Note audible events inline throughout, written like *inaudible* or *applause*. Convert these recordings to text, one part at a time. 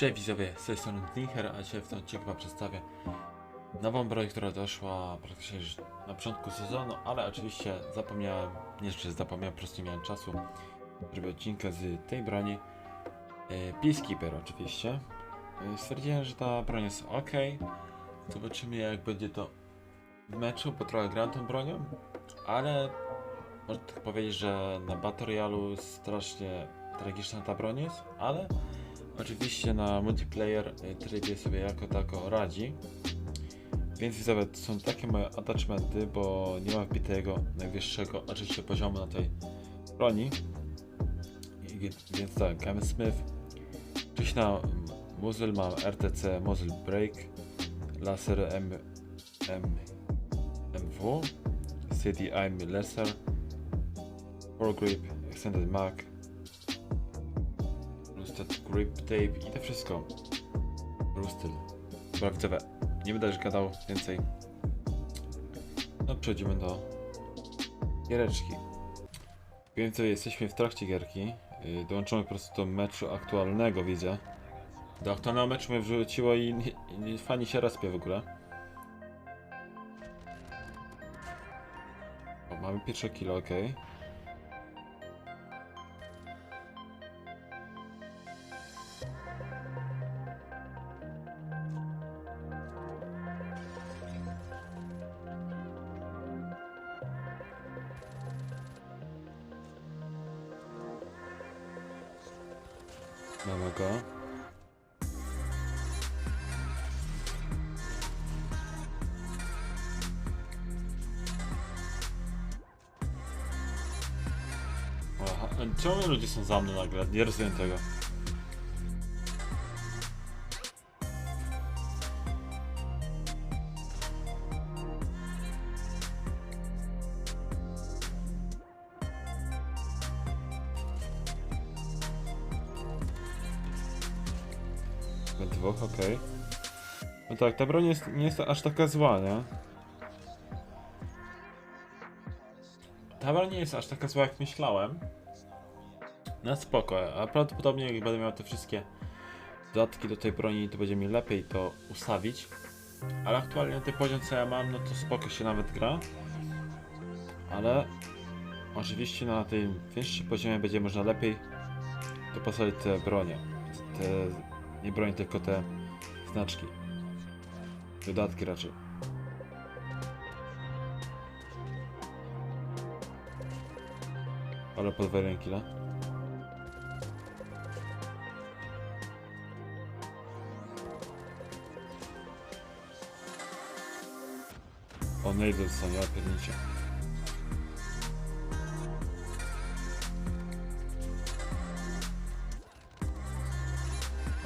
Cześć widzowie, z tej strony a dzisiaj w tym odcinku przedstawię nową broń, która doszła praktycznie już na początku sezonu, ale oczywiście zapomniałem, nie że zapomniałem, po prostu nie miałem czasu, żeby odcinka z tej broni. E, Peacekeeper oczywiście. E, Stwierdziłem, że ta broń jest ok. Zobaczymy jak będzie to w meczu, bo trochę gram tą bronią, ale można tak powiedzieć, że na Battle strasznie tragiczna ta broń jest, ale Oczywiście na multiplayer y, trybie sobie jako tako radzi. Więc widzowie, to są takie moje attachmenty, bo nie mam wbitego najwyższego oczywiście poziomu na tej broni. I, więc tak, Kevin Smith. Oczywiście na muzzle mam RTC Muzzle Break, laser M, M, MW, City Aim Lesser, Foregrip, Extended Mag, Grip Tape i to wszystko. Rusted. Dobra, widzowie, nie będę już gadał więcej. No, przechodzimy do giereczki. Wiem, co jesteśmy w trakcie gierki. Yy, Dołączymy po prostu do meczu aktualnego, widzę. Do aktualnego meczu mnie wrzuciło i, i, i fani się rozpie w ogóle. O, mamy pierwsze kilo, ok. Mamy go. Aha, czemu ludzie są za mną nagle? Nie rozumiem tego. We dwóch, okej. No tak, ta broń jest, nie jest aż taka zła, nie? Ta broń nie jest aż taka zła, jak myślałem. No spoko, a prawdopodobnie jak będę miał te wszystkie dodatki do tej broni, to będzie mi lepiej to ustawić. Ale aktualnie na ten poziom co ja mam, no to spoko się nawet gra. Ale oczywiście na tym wyższym poziomie będzie można lepiej dopasować te bronie. Te, nie broń, tylko te znaczki. Dodatki raczej. Ale podwójne killa. O, do ja piernicie.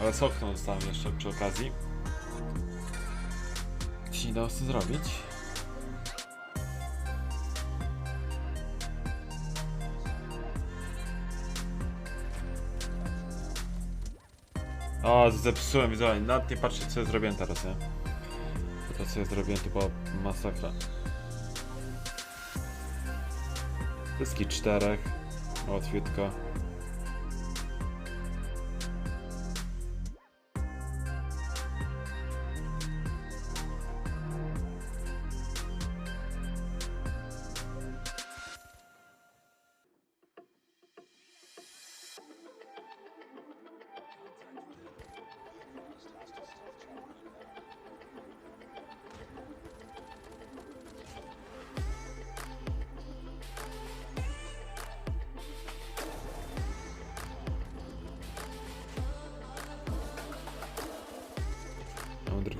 Ale sokną dostałem jeszcze przy okazji. Ci dało co zrobić. O, zepsułem, widzę, nawet nie patrzę co ja zrobiłem teraz, nie? To co ja zrobiłem to była masakra. Wszystkich czterech. Łatwiutko.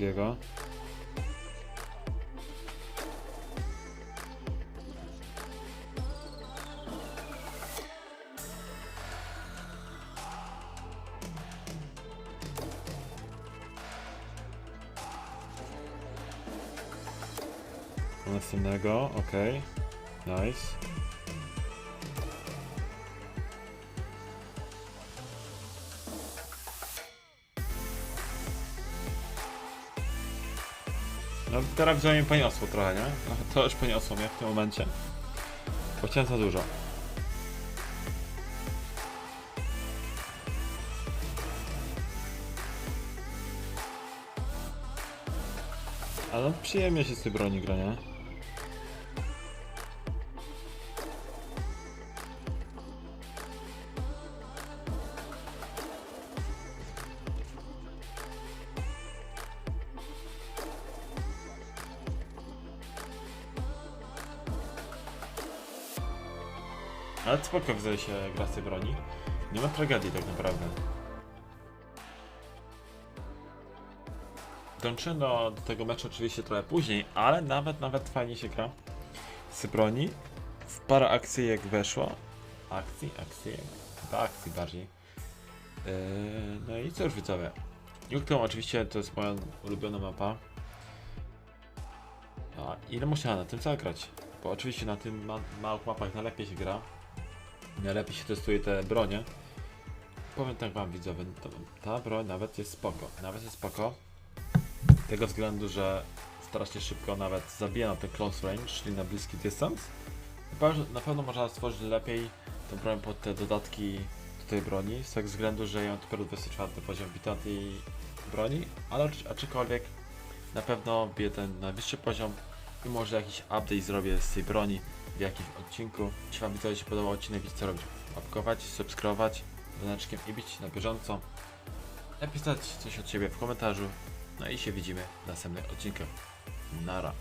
Drugiego. Następnego, okej. Nice. No teraz wziąłem mnie poniosło trochę, nie? *laughs* To już poniosło mnie w tym momencie. Bo chciałem za dużo. Ale no, przyjemnie się z tej broni gra, nie? Ale spoko widzę się gra z tej broni. Nie ma tragedii tak naprawdę. Dołączyłem do, tego meczu oczywiście trochę później, ale nawet, nawet fajnie się gra z broni. W parę akcji jak weszło. Akcji, akcji, chyba akcji bardziej. Yy, no i cóż widzowie. Nuketown oczywiście to jest moja ulubiona mapa. A ile musiałem na tym zagrać? Bo oczywiście na tym ma małych mapach najlepiej się gra. Najlepiej się testuje te bronie. Powiem tak wam widzowie, ta broń nawet jest spoko. Nawet jest spoko. Z tego względu, że strasznie szybko nawet zabija na ten close range, czyli na bliski dystans. Na pewno można stworzyć lepiej tą broń pod te dodatki do tej broni, z tego względu, że ja mam dopiero 24 poziom bita tej broni, ale acz- aczkolwiek na pewno bije ten najwyższy poziom i może jakiś update zrobię z tej broni w jakimś odcinku. Jeśli wam widzowie się podobał odcinek, wiecie co robić. Łapkować, subskrybować, dzwoneczkiem i bić na bieżąco. Napisać coś od siebie w komentarzu. No i się widzimy w następnych odcinkach. Nara.